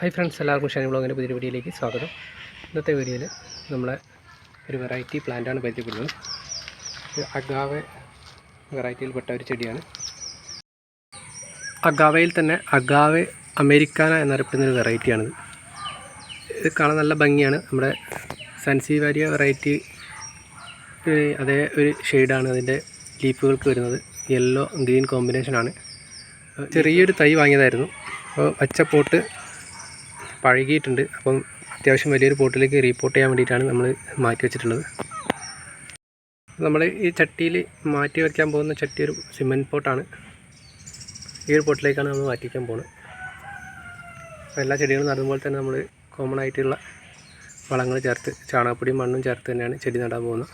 Hi friends എല്ലാവർക്കും ഷാനി ബ്ലോഗിന്റെ പുതിയൊരു വീഡിയോയിലേക്ക് സ്വാഗതം. ഇന്നത്തെ വീഡിയോയിൽ നമ്മളെ ഒരു വെറൈറ്റി പ്ലാന്റാണ് പരിചയപ്പെടുന്നത്. അഗാവ വെറൈറ്റിയിൽപ്പെട്ട ഒരു ചെടിയാണ്. അഗാവയിൽ തന്നെ അഗാവെ അമേരിക്കാന എന്നറിയപ്പെടുന്ന ഒരു വെറൈറ്റിയാണിത് ഇത് കാണാൻ നല്ല ഭംഗിയാണ്. നമ്മുടെ സൻസീവാരിയ വെറൈറ്റി അതേ ഒരു ഷെയ്ഡാണ് അതിന്റെ ലീഫുകൾക്ക് വരുന്നത്. യെല്ലോ ഗ്രീൻ കോമ്പിനേഷനാണ് ചെറിയൊരു തൈ വാങ്ങിയതായിരുന്നു. അപ്പോൾ പച്ച പോട്ട് പഴകിയിട്ടുണ്ട്. അപ്പം അത്യാവശ്യം വലിയൊരു പോട്ടിലേക്ക് റീപോർട്ട് ചെയ്യാൻ വേണ്ടിയിട്ടാണ് നമ്മൾ മാറ്റി വെച്ചിട്ടുള്ളത്. നമ്മൾ ഈ ചട്ടിയിൽ മാറ്റി വയ്ക്കാൻ പോകുന്ന ചട്ടി ഒരു സിമെന്റ് പോട്ടാണ് ഈ ഒരു പോട്ടിലേക്കാണ് നമ്മൾ മാറ്റി വയ്ക്കാൻ പോകുന്നത് അപ്പോൾ എല്ലാ ചെടികളും നടുമ്പോൾ തന്നെ നമ്മൾ കോമൺ ആയിട്ടുള്ള വളങ്ങൾ ചേർത്ത് ചാണകപ്പൊടിയും മണ്ണും ചേർത്ത് തന്നെയാണ് ചെടി നടാൻ പോകുന്നത്.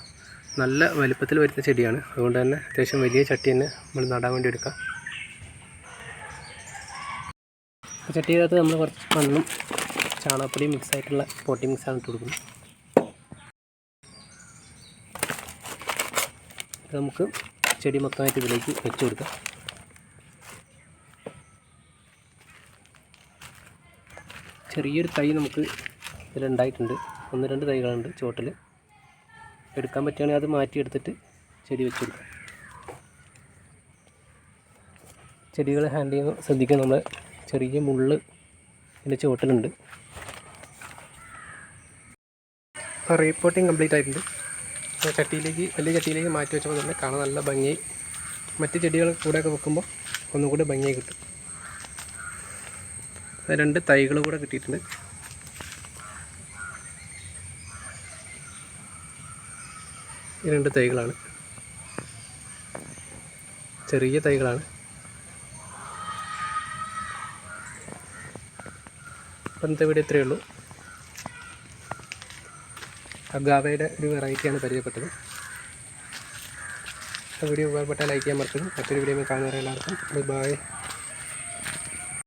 നല്ല വലിപ്പത്തിൽ വരുന്ന ചെടിയാണ്. അതുകൊണ്ട് തന്നെ അത്യാവശ്യം വലിയ ചട്ടി തന്നെ നമ്മൾ നടാൻ വേണ്ടി എടുക്കാം. ചട്ടിക്കകത്ത് നമ്മൾ കുറച്ച് മണ്ണും ചാണകപ്പൊടിയും മിക്സ് ആയിട്ടുള്ള പോട്ടി മിക്സാണ് ഇട്ട് കൊടുക്കുന്നത്. ഇത് നമുക്ക് ചെടി മൊത്തമായിട്ട് ഇതിലേക്ക് വെച്ച് കൊടുക്കാം. ചെറിയൊരു തൈ നമുക്ക് ഇതിലുണ്ടായിട്ടുണ്ട്. ഒന്ന് രണ്ട് തൈകളുണ്ട് ചുവട്ടിൽ എടുക്കാൻ പറ്റുകയാണെങ്കിൽ അത് മാറ്റിയെടുത്തിട്ട് ചെടി വെച്ച് കൊടുക്കാം. ചെടികൾ ഹാൻഡിൽ ചെയ്യുന്ന ശ്രദ്ധിക്കുക നമ്മൾ ചെറിയ മുള്ള് ഇതിന്റെ ചുവട്ടിലുണ്ട്. അപ്പോൾ റീപ്പോർട്ടിങ് കംപ്ലീറ്റ് ആയിട്ടുണ്ട്. ചട്ടിയിലേക്ക് വലിയ ചട്ടിയിലേക്ക് മാറ്റി വെച്ചപ്പോൾ തന്നെ കാണാൻ നല്ല ഭംഗിയായി മറ്റ് ചെടികൾ കൂടെയൊക്കെ വെക്കുമ്പോൾ ഒന്നും കൂടി ഭംഗിയായി കിട്ടും. രണ്ട് തൈകൾ കൂടെ കിട്ടിയിട്ടുണ്ട്. ഈ രണ്ട് തൈകളാണ്. ചെറിയ തൈകളാണ്. അപ്പം ഇന്നത്തെ വീഡിയോ ഇത്രയേ ഉള്ളൂ. അഗാവയുടെ ഒരു വെറൈറ്റിയാണ് പരിചയപ്പെട്ടത്. വീഡിയോ ഉപകാരപ്പെട്ടാൽ ലൈക്ക് ചെയ്യാൻ മറക്കരുത്. മറ്റൊരു വീഡിയോ കാണുന്നവരെ എല്ലാവർക്കും ബൈ